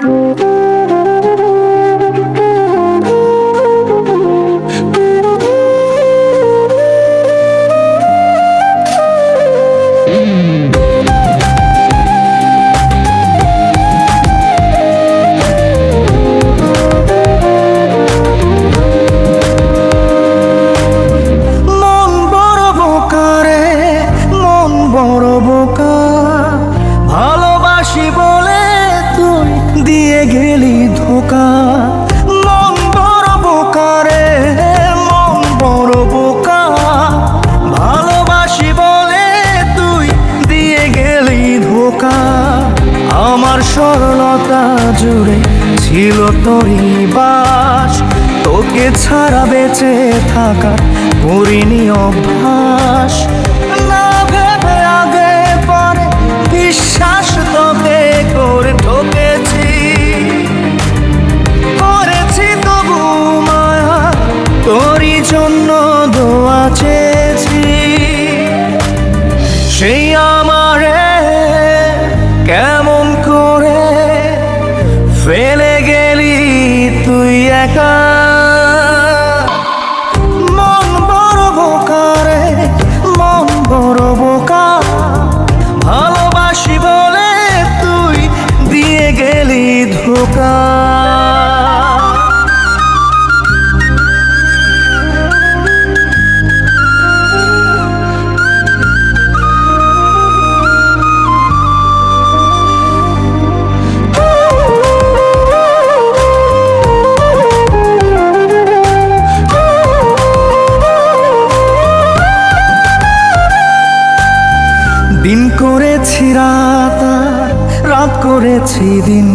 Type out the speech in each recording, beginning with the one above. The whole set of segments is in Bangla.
মন সরলতা জুড়ে ছিল তোরই বাস। তোকে ছাড়া বেঁচে থাকা করিনি অভ্যাস। ফেলে গেলি তুই একা? করেছি দিন।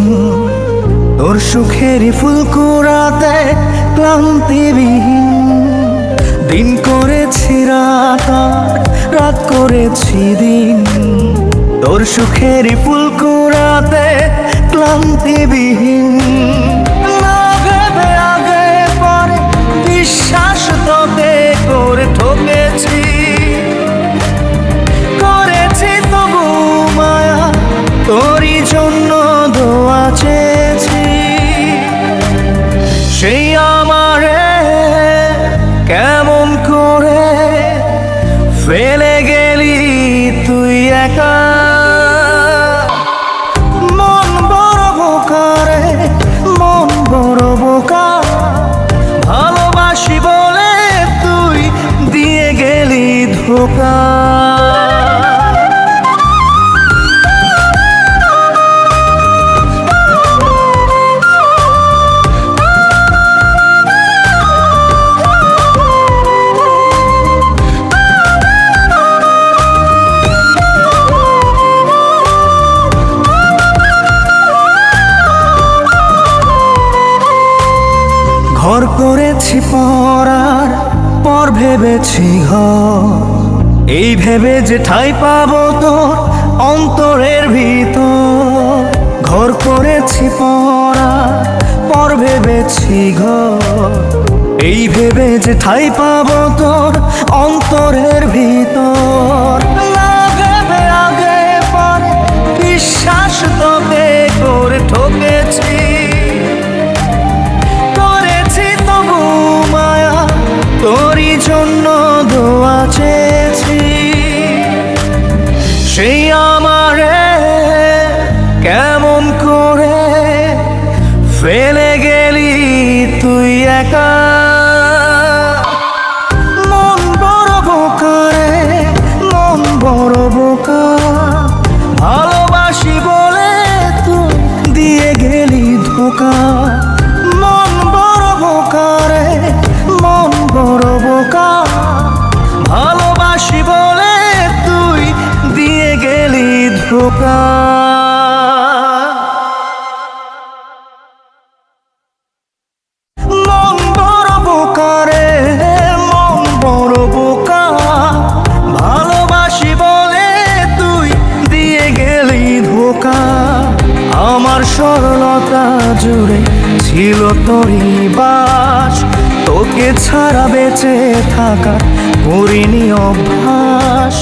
তোর সুখের ফুল কুড়াতে ক্লান্তিবিহীন। দিন করেছি রাত রাত করেছি দিন। তোর সুখের ফুল কুড়াতে ক্লান্তিবিহীন। ফেলে গেলি তুই একা। মন বড় বোকা রে মন বড় বোকা। ভালোবাসি বলে তুই দিয়ে গেলি ধোকা। করেছি পরার পর ভেবেছি ঘর। এই ভেবে যে ঠাই পাবো তোর অন্তরের ভিতর। ঘর করেছি পরার পর ভেবেছি ঘর। এই ভেবে যে ঠাই পাবো তোর অন্তরের ভিতর। ফেলে গেলি তুই একা। মন বড় বোকা রে মন বড় বোকা। ভালোবাসি বলে তুই দিয়ে গেলি ধোকা। মন বড় বোকা রে মন বড় বোকা। ভালোবাসি বলে তুই দিয়ে গেলি ধোকা। সরলতা জুড়ে ছিল তোরই বাস। তোকে ছাড়া বেঁচে থাকা করিনি অভ্যাস।